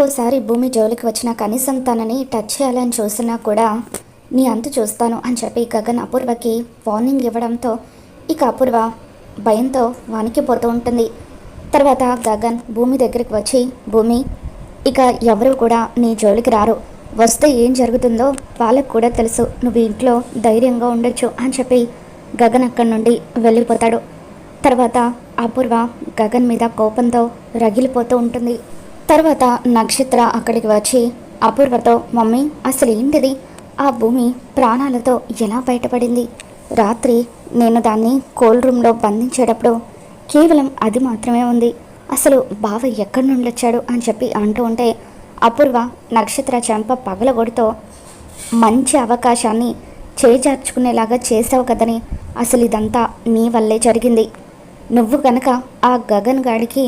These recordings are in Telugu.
ఇంకోసారి భూమి జోలికి వచ్చినా కనీసం తనని టచ్ చేయాలని చూసినా కూడా నీ అంతు చూస్తాను అని చెప్పి గగన్ అపూర్వకి వార్నింగ్ ఇవ్వడంతో ఇక అపూర్వ భయంతో వణికిపోతూ ఉంటుంది. తర్వాత గగన్ భూమి దగ్గరికి వచ్చి భూమి ఇక ఎవరు కూడా నీ జోలికి రారు. వస్తే ఏం జరుగుతుందో వాళ్ళకు కూడా తెలుసు. నువ్వు ఇంట్లో ధైర్యంగా ఉండొచ్చు అని చెప్పి గగన్ అక్కడి నుండి వెళ్ళిపోతాడు. తర్వాత అపూర్వ గగన్ మీద కోపంతో రగిలిపోతూ ఉంటుంది. తర్వాత నక్షత్ర అక్కడికి వచ్చి అపూర్వతో మమ్మీ అసలు ఏంటిది? ఆ భూమి ప్రాణాలతో ఎలా బయటపడింది? రాత్రి నేను దాన్ని కోల్డ్ రూమ్లో బంధించేటప్పుడు కేవలం అది మాత్రమే ఉంది. అసలు బావ ఎక్కడి నుండి వచ్చాడు? అని చెప్పి అంటూ ఉంటే అపూర్వ నక్షత్ర చెంప పగలగొడుతో మంచి అవకాశాన్ని చేజార్చుకునేలాగా చేసావు కదని అసలు ఇదంతా నీ వల్లే జరిగింది. నువ్వు గనక ఆ గగన్ గాడికి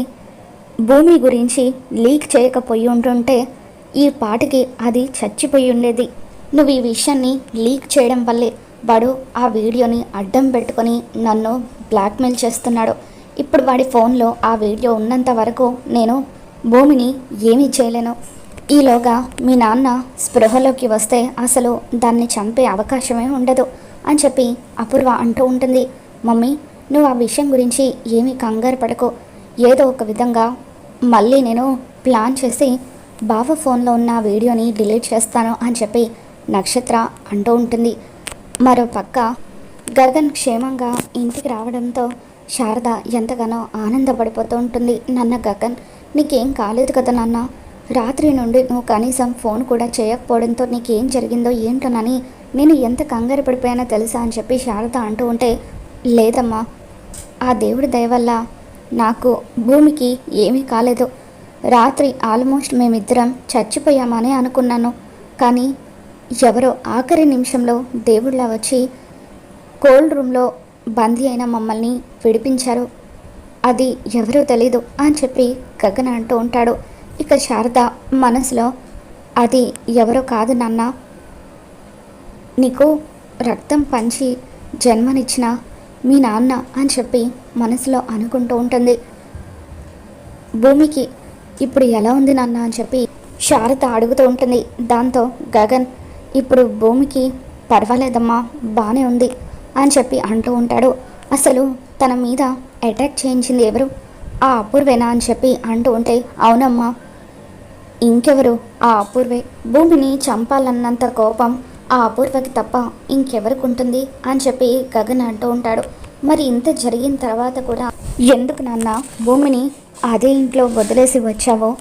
భూమి గురించి లీక్ చేయకపోయి ఉంటుంటే ఈ పాటికి అది చచ్చిపోయి ఉండేది. నువ్వు ఈ విషయాన్ని లీక్ చేయడం వల్లే వాడు ఆ వీడియోని అడ్డం పెట్టుకొని నన్ను బ్లాక్మెయిల్ చేస్తున్నాడు. ఇప్పుడు వాడి ఫోన్లో ఆ వీడియో ఉన్నంత వరకు నేను భూమిని ఏమీ చేయలేను. ఈలోగా మీ నాన్న స్పృహలోకి వస్తే అసలు దాన్ని చంపే అవకాశమే ఉండదు అని చెప్పి అపూర్వ అంటూ ఉంటుంది. మమ్మీ నువ్వు ఆ విషయం గురించి ఏమీ కంగారు పడకు. ఏదో ఒక విధంగా మళ్ళీ నేను ప్లాన్ చేసి బావ ఫోన్లో ఉన్న వీడియోని డిలీట్ చేస్తాను అని చెప్పి నక్షత్ర అంటూ ఉంటుంది. మరో పక్క గగన్ క్షేమంగా ఇంటికి రావడంతో శారద ఎంతగానో ఆనందపడిపోతూ ఉంటుంది. నన్న గగన్ నీకేం కాలేదు కదా నాన్న. రాత్రి నుండి నువ్వు కనీసం ఫోన్ కూడా చేయకపోవడంతో నీకేం జరిగిందో ఏంటోనని నేను ఎంత కంగారు పడిపోయానో తెలుసా? అని చెప్పి శారద అంటూ ఉంటే లేదమ్మా ఆ దేవుడి దయ వల్ల నాకు భూమికి ఏమీ కాలేదు. రాత్రి ఆల్మోస్ట్ మేమిద్దరం చచ్చిపోయామని అనుకున్నాను. కానీ ఎవరో ఆఖరి నిమిషంలో దేవుళ్ళ వచ్చి కోల్డ్ రూమ్లో బందీ అయిన మమ్మల్ని విడిపించారు. అది ఎవరో తెలీదు అని చెప్పి గగన అంటూ ఉంటాడు. ఇక శారద మనసులో అది ఎవరో కాదు నాన్న. నీకు రక్తం పంచి జన్మనిచ్చిన మీ నాన్న అని చెప్పి మనసులో అనుకుంటూ ఉంటుంది. భూమికి ఇప్పుడు ఎలా ఉంది నాన్న అని చెప్పి శారద అడుగుతూ ఉంటుంది. దాంతో గగన్ ఇప్పుడు భూమికి పర్వాలేదమ్మా బాగానే ఉంది అని చెప్పి అంటూ ఉంటాడు. అసలు తన మీద అటాక్ చేయించింది ఎవరు? ఆ అపూర్వేనా అని చెప్పి అంటూ ఉంటే అవునమ్మా ఇంకెవరు? ఆ అపూర్వే. భూమిని చంపాలన్నంత కోపం ఆ అపూర్వకి తప్ప ఇంకెవరికి ఉంటుంది అని చెప్పి గగన్ అంటూ ఉంటాడు. మరి ఇంత జరిగిన తర్వాత కూడా ఎందుకు నాన్న భూమిని అదే ఇంట్లో వదిలేసి వచ్చావో?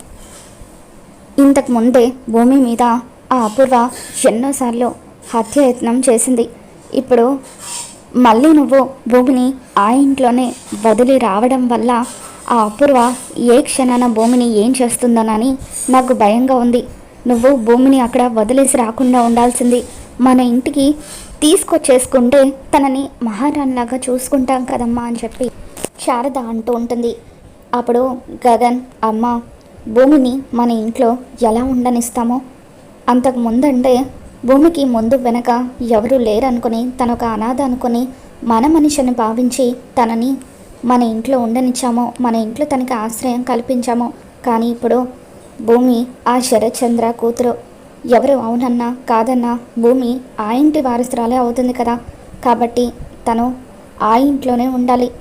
ఇంతకు ముందే భూమి మీద ఆ అపూర్వ ఎన్నోసార్లు హత్యయత్నం చేసింది. ఇప్పుడు మళ్ళీ నువ్వు భూమిని ఆ ఇంట్లోనే వదిలి రావడం వల్ల ఆ అపూర్వ ఏ క్షణాన భూమిని ఏం చేస్తుందోనని నాకు భయంగా ఉంది. నువ్వు భూమిని అక్కడ వదిలేసి రాకుండా ఉండాల్సింది. మన ఇంటికి తీసుకొచ్చేసుకుంటే తనని మహారాణిలాగా చూసుకుంటాం కదమ్మా అని చెప్పి శారద అంటూ ఉంటుంది. అప్పుడు గగన్ అమ్మ భూమిని మన ఇంట్లో ఎలా ఉండనిస్తామో? అంతకు ముందంటే భూమికి ముందు వెనక ఎవరు లేరనుకుని తను ఒక అనాథ అనుకుని మన మనిషిని భావించి తనని మన ఇంట్లో ఉండనిచ్చామో మన ఇంట్లో తనకి ఆశ్రయం కల్పించాము. కానీ ఇప్పుడు భూమి ఆ శరత్చంద్ర కూతురు. ఎవరు? అవునన్నా కాదన్నా. భూమి ఆ ఇంటి వారసురాలే అవుతుంది కదా. కాబట్టి తను ఆ ఇంట్లోనే ఉండాలి.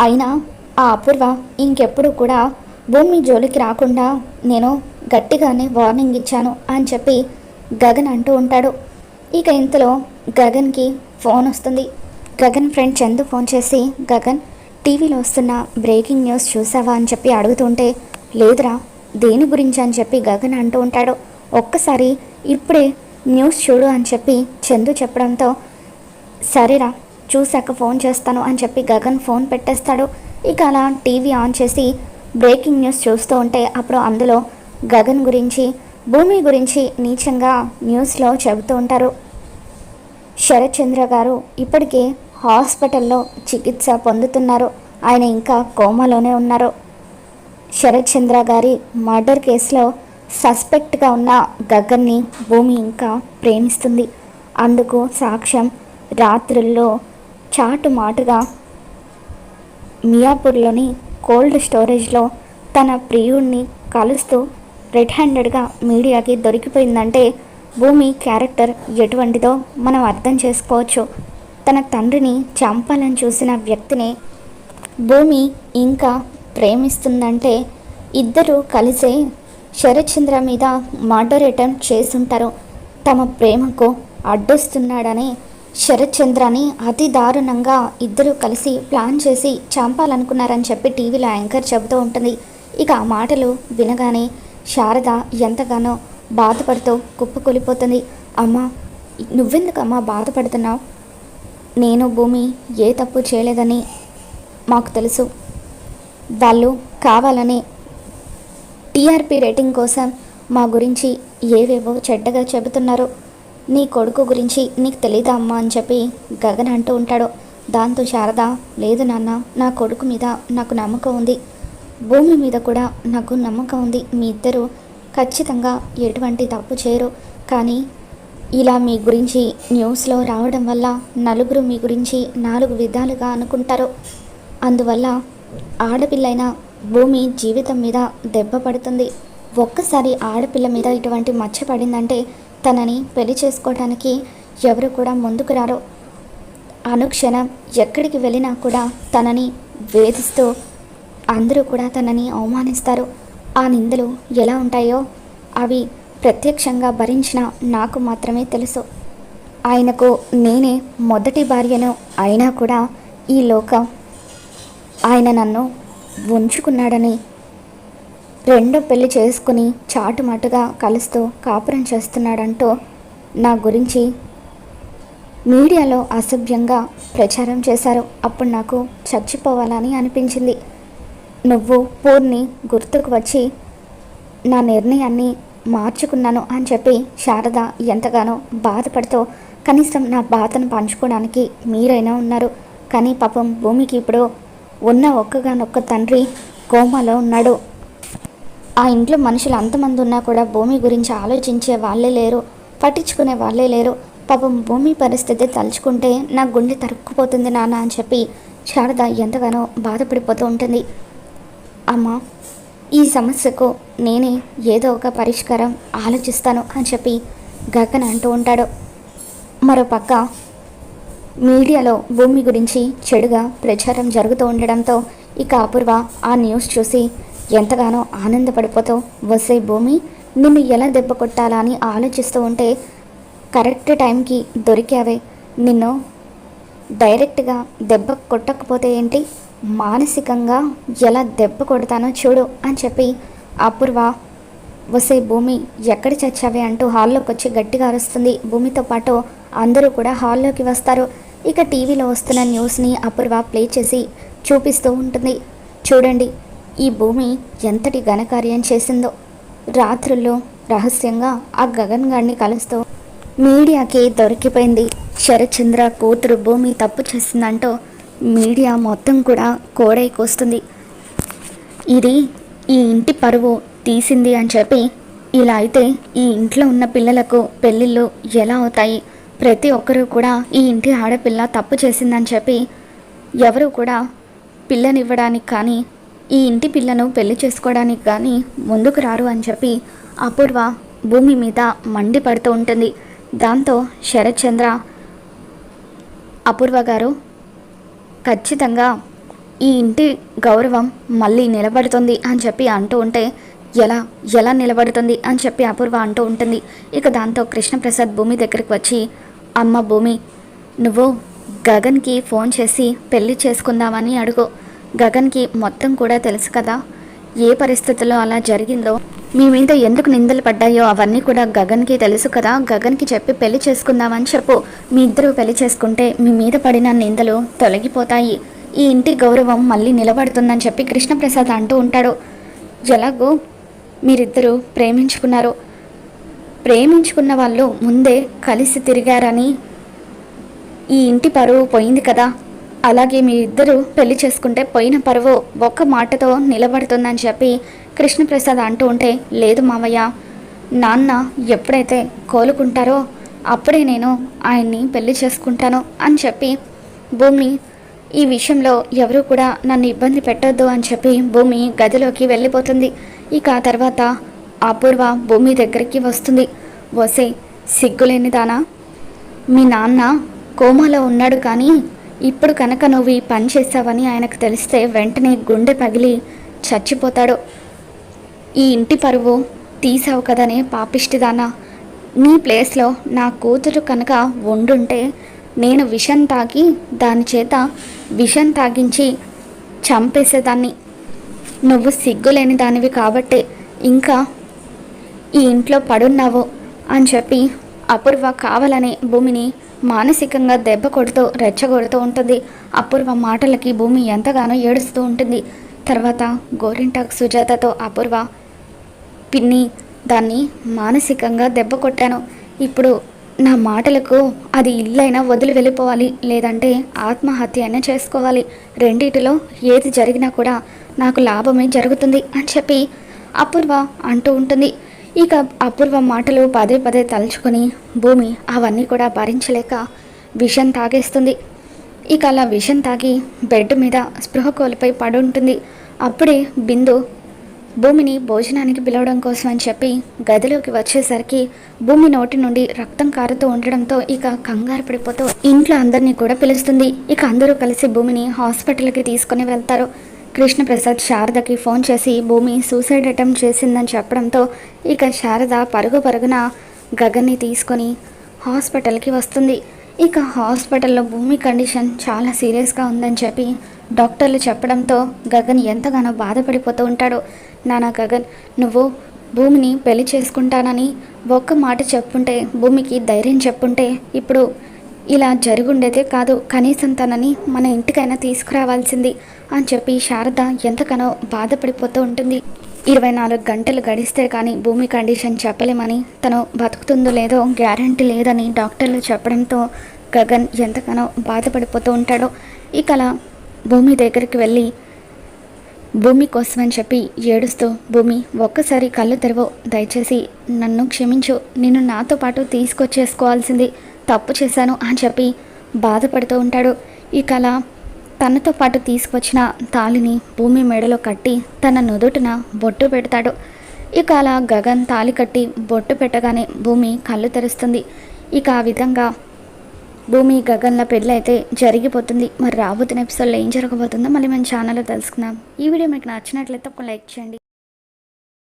అయినా ఆ అపూర్వ ఇంకెప్పుడు కూడా భూమి జోలికి రాకుండా నేను గట్టిగానే వార్నింగ్ ఇచ్చాను అని చెప్పి గగన్ అంటూ ఉంటాడు. ఇక ఇంతలో గగన్కి ఫోన్ వస్తుంది. గగన్ ఫ్రెండ్ చందు ఫోన్ చేసి గగన్ టీవీలో వస్తున్న బ్రేకింగ్ న్యూస్ చూసావా? అని చెప్పి అడుగుతుంటే లేదురా దేని గురించి అని చెప్పి గగన్ అంటూ ఉంటాడు. ఒక్కసారి ఇప్పుడే న్యూస్ చూడు అని చెప్పి చందు చెప్పడంతో సరేరా చూశాక ఫోన్ చేస్తాను అని చెప్పి గగన్ ఫోన్ పెట్టేస్తాడు. ఇక అలా టీవీ ఆన్ చేసి బ్రేకింగ్ న్యూస్ చూస్తూ ఉంటే అప్పుడు అందులో గగన్ గురించి భూమి గురించి నీచంగా న్యూస్లో చెబుతూ ఉంటారు. శరత్ చంద్ర గారు ఇప్పటికే హాస్పిటల్లో చికిత్స పొందుతున్నారు. ఆయన ఇంకా కోమాలోనే ఉన్నారు. శరత్ చంద్ర గారి మర్డర్ కేసులో సస్పెక్ట్గా ఉన్న గగన్ని భూమి ఇంకా ప్రేమిస్తుంది. అందుకు సాక్ష్యం రాత్రుల్లో చాటు మాటుగా మియాపూర్లోని కోల్డ్ స్టోరేజ్లో తన ప్రియుడిని కలుస్తూ రెడ్ హ్యాండెడ్గా మీడియాకి దొరికిపోయిందంటే భూమి క్యారెక్టర్ ఎటువంటిదో మనం అర్థం చేసుకోవచ్చు. తన తండ్రిని చంపాలని చూసిన వ్యక్తిని భూమి ఇంకా ప్రేమిస్తుందంటే ఇద్దరు కలిసే శరత్చంద్ర మీద మర్డర్ అటెంప్ట్ చేసుంటారు. తమ ప్రేమకు అడ్డొస్తున్నాడని శరత్చంద్రని అతి దారుణంగా ఇద్దరు కలిసి ప్లాన్ చేసి చంపాలనుకున్నారని చెప్పి టీవీలో యాంకర్ చెబుతూ ఉంటుంది. ఇక ఆ మాటలు వినగానే శారద ఎంతగానో బాధపడుతూ కుప్పకూలిపోతుంది. అమ్మా నువ్వెందుకమ్మా బాధపడుతున్నావు? నేను భూమి ఏ తప్పు చేయలేదని మాకు తెలుసు. వాళ్ళు కావాలని టీఆర్పీ రేటింగ్ కోసం మా గురించి ఏవేవో చెడ్డగా చెబుతున్నారు. నీ కొడుకు గురించి నీకు తెలీదా అమ్మా అని చెప్పి గగన్ అంటూ ఉంటాడు. దాంతో శారద లేదు నాన్న నా కొడుకు మీద నాకు నమ్మకం ఉంది. భూమి మీద కూడా నాకు నమ్మకం ఉంది. మీ ఇద్దరు ఖచ్చితంగా ఎటువంటి తప్పు చేయరు. కానీ ఇలా మీ గురించి న్యూస్లో రావడం వల్ల నలుగురు మీ గురించి నాలుగు విధాలుగా అనుకుంటారు. అందువల్ల ఆడపిల్లైన భూమి జీవితం మీద దెబ్బ పడుతుంది. ఒక్కసారి ఆడపిల్ల మీద ఇటువంటి మచ్చ పడిందంటే తనని పెళ్ళి చేసుకోవడానికి ఎవరు కూడా ముందుకు రారు. అనుక్షణం ఎక్కడికి వెళ్ళినా కూడా తనని వేధిస్తూ అందరూ కూడా తనని అవమానిస్తారు. ఆ నిందలు ఎలా ఉంటాయో అవి ప్రత్యక్షంగా భరించిన నాకు మాత్రమే తెలుసు. ఆయనకు నేనే మొదటి భార్యను అయినా కూడా ఈ లోకం ఆయన నన్ను ఉంచుకున్నాడని రెండో పెళ్ళి చేసుకుని చాటుమాటుగా కలుస్తూ కాపురం చేస్తున్నాడంటూ నా గురించి మీడియాలో అసభ్యంగా ప్రచారం చేశారు. అప్పుడు నాకు చచ్చిపోవాలని అనిపించింది. నువ్వు పూర్ణి గుర్తుకు వచ్చి నా నిర్ణయాన్ని మార్చుకున్నాను అని చెప్పి శారద ఎంతగానో బాధపడుతూ కనీసం నా బాధను పంచుకోవడానికి మీరైనా ఉన్నారు. కానీ పాపం భూమికి ఇప్పుడు ఉన్న ఒక్కగానొక్క తండ్రి కోమాలో ఉన్నాడు. ఆ ఇంట్లో మనుషులు అంతమంది ఉన్నా కూడా భూమి గురించి ఆలోచించే వాళ్ళే లేరు పట్టించుకునే వాళ్ళే లేరు. పాపం భూమి పరిస్థితి తలుచుకుంటే నా గుండె తరుక్కుపోతుంది నాన్న అని చెప్పి శారద ఎంతగానో బాధపడిపోతూ ఉంటుంది. అమ్మ ఈ సమస్యకు నేనే ఏదో ఒక పరిష్కారం ఆలోచిస్తాను అని చెప్పి గగన్ అంటూ ఉంటాడు. మరోపక్క మీడియాలో భూమి గురించి చెడుగా ప్రచారం జరుగుతూ ఉండడంతో ఇక అపూర్వ ఆ న్యూస్ చూసి ఎంతగానో ఆనందపడిపోతూ వసే భూమి నిన్ను ఎలా దెబ్బ కొట్టాలా అని ఆలోచిస్తూ ఉంటే కరెక్ట్ టైంకి దొరికావే. నిన్ను డైరెక్ట్గా దెబ్బ కొట్టకపోతే ఏంటి? మానసికంగా ఎలా దెబ్బ కొడతానో చూడు అని చెప్పి అపూర్వ వసే భూమి ఎక్కడ చచ్చావే అంటూ హాల్లోకి వచ్చి గట్టిగా అరుస్తుంది. భూమితో పాటు అందరూ కూడా హాల్లోకి వస్తారు. ఇక టీవీలో వస్తున్న న్యూస్ని అపూర్వ ప్లే చేసి చూపిస్తూ ఉంటుంది. చూడండి ఈ భూమి ఎంతటి ఘనకార్యం చేసిందో. రాత్రుల్లో రహస్యంగా ఆ గగన్ గారిని కలుస్తూ మీడియాకి దొరికిపోయింది. శరత్చంద్ర కూతురు భూమి తప్పు చేసిందంటూ మీడియా మొత్తం కూడా కోడైకొస్తుంది ఇది ఈ ఇంటి పరువు తీసింది అని చెప్పి ఇలా అయితే ఈ ఇంట్లో ఉన్న పిల్లలకు పెళ్ళిళ్ళు ఎలా అవుతాయి? ప్రతి ఒక్కరూ కూడా ఈ ఇంటి ఆడపిల్ల తప్పు చేసిందని చెప్పి ఎవరు కూడా పిల్లనివ్వడానికి కానీ ఈ ఇంటి పిల్లను పెళ్ళి చేసుకోవడానికి కానీ ముందుకు రారు అని చెప్పి అపూర్వ భూమి మీద మండి పడుతూ ఉంటుంది. దాంతో శరత్చంద్ర అపూర్వ గారు ఖచ్చితంగా ఈ ఇంటి గౌరవం మళ్ళీ నిలబడుతుంది అని చెప్పి అంటూ ఉంటే ఎలా ఎలా నిలబడుతుంది అని చెప్పి అపూర్వ అంటూ ఉంటుంది. ఇక దాంతో కృష్ణప్రసాద్ భూమి దగ్గరికి వచ్చి అమ్మ భూమి నువ్వు గగన్కి ఫోన్ చేసి పెళ్ళి చేసుకుందామని అడుగు. గగన్కి మొత్తం కూడా తెలుసు కదా ఏ పరిస్థితుల్లో అలా జరిగిందో మీ మీద ఎందుకు నిందలు పడ్డాయో అవన్నీ కూడా గగన్కి తెలుసు కదా. గగన్కి చెప్పి పెళ్ళి చేసుకుందామని చెప్పు. మీ ఇద్దరు పెళ్ళి చేసుకుంటే మీ మీద పడిన నిందలు తొలగిపోతాయి. ఈ ఇంటి గౌరవం మళ్ళీ నిలబడుతుందని చెప్పి కృష్ణప్రసాద్ అంటూ ఉంటాడు. ఎలాగో మీరిద్దరూ ప్రేమించుకున్నారు. ప్రేమించుకున్న వాళ్ళు ముందే కలిసి తిరిగారని. ఈ ఇంటి పరువు పోయింది కదా. అలాగే మీ ఇద్దరు పెళ్ళి చేసుకుంటే పోయిన పరువు ఒక్క మాటతో నిలబడుతుందని చెప్పి కృష్ణప్రసాద్ అంటూ ఉంటే లేదు మావయ్య నాన్న ఎప్పుడైతే కోలుకుంటారో అప్పుడే నేను ఆయన్ని పెళ్ళి చేసుకుంటాను అని చెప్పి భూమి ఈ విషయంలో ఎవరు కూడా నన్ను ఇబ్బంది పెట్టొద్దు అని చెప్పి భూమి గదిలోకి వెళ్ళిపోతుంది. ఇక ఆ తర్వాత అపూర్వ భూమి దగ్గరికి వస్తుంది. వసే సిగ్గులేని దానా? మీ నాన్న కోమాలో ఉన్నాడు కానీ ఇప్పుడు కనుక నువ్వు ఈ పని చేశావని ఆయనకు తెలిస్తే వెంటనే గుండె పగిలి చచ్చిపోతాడు. ఈ ఇంటి పరువు తీసావు కదనే పాపిష్టిదానా నీ ప్లేస్లో నా కూతురు కనుక వండుంటే నేను విషం తాగి దాని చేత విషం తాగించి చంపేసేదాన్ని. నువ్వు సిగ్గులేని దానివి కాబట్టే ఇంకా ఈ ఇంట్లో పడున్నావు అని చెప్పి అపూర్వ కావాలనే భూమిని మానసికంగా దెబ్బ కొడుతూ రెచ్చగొడుతూ ఉంటుంది. అపూర్వ మాటలకి భూమి ఎంతగానో ఏడుస్తూ ఉంటుంది. తర్వాత గోరింటాక్ సుజాతతో అపూర్వ పిన్ని దాన్ని మానసికంగా దెబ్బ కొట్టాను. ఇప్పుడు నా మాటలకు అది ఇల్లైనా వదిలి వెళ్ళిపోవాలి. లేదంటే ఆత్మహత్య అయినా చేసుకోవాలి. రెండిటిలో ఏది జరిగినా కూడా నాకు లాభమే జరుగుతుంది అని చెప్పి అపూర్వ అంటూ ఉంటుంది. ఇక అపూర్వ మాటలు పదే పదే తలుచుకొని భూమి అవన్నీ కూడా భరించలేక విషం తాగేస్తుంది. ఇక అలా విషం తాగి బెడ్ మీద స్పృహ కోలిపై పడి ఉంటుంది అప్పుడే బిందు భూమిని భోజనానికి పిలవడం కోసం అని చెప్పి గదిలోకి వచ్చేసరికి భూమి నోటి నుండి రక్తం కారుతూ ఉండడంతో ఇక కంగారు పడిపోతూ ఇంట్లో అందరినీ కూడా పిలుస్తుంది. ఇక అందరూ కలిసి భూమిని హాస్పిటల్కి తీసుకుని వెళ్తారు. కృష్ణప్రసాద్ శారదకి ఫోన్ చేసి భూమి సూసైడ్ అటెంప్ట్ చేసిందని చెప్పడంతో ఇక శారద పరుగు పరుగున గగన్ని తీసుకొని హాస్పిటల్కి వస్తుంది. ఇక హాస్పిటల్లో భూమి కండిషన్ చాలా సీరియస్గా ఉందని చెప్పి డాక్టర్లు చెప్పడంతో గగన్ ఎంతగానో బాధపడిపోతూ ఉంటాడు. నానా గగన్ నువ్వు భూమిని పెళ్ళి చేసుకుంటానని ఒక్క మాట చెప్పుంటే భూమికి ధైర్యం చెప్పుంటే ఇప్పుడు ఇలా జరుగుండేదే కాదు. కనీసం తనని మన ఇంటికైనా తీసుకురావాల్సింది. అని చెప్పి శారద ఎంతగానో బాధపడిపోతూ ఉంటుంది. ఇరవై నాలుగు గంటలు గడిస్తే కానీ భూమి కండిషన్ చెప్పలేమని తను బతుకుతుందో లేదో గ్యారంటీ లేదని డాక్టర్లు చెప్పడంతో గగన్ ఎంతగానో బాధపడిపోతూ ఉంటాడో. ఇక అలా భూమి దగ్గరికి వెళ్ళి భూమి కోసం అని చెప్పి ఏడుస్తూ భూమి ఒక్కసారి కళ్ళు తెరవు. దయచేసి నన్ను క్షమించు. నిన్ను నాతో పాటు తీసుకొచ్చేసుకోవాల్సింది తప్పు చేశాను అని చెప్పి బాధపడుతూ ఉంటాడు. ఇక అలా తనతో పాటు తీసుకొచ్చిన తాళిని భూమి మెడలో కట్టి తన నుదుటిన బొట్టు పెడతాడు. ఇక అలా గగన్ తాళి కట్టి బొట్టు పెట్టగానే భూమి కళ్ళు తెరుస్తుంది. ఇక ఆ విధంగా భూమి గగన్ల పెళ్ళి అయితే జరిగిపోతుంది. మరి రాబోతున్న ఎపిసోడ్లో ఏం జరగబోతుందో మళ్ళీ మన ఛానల్లో తెలుసుకుందాం. ఈ వీడియో మీకు నచ్చినట్లయితే ఒక లైక్ చేయండి.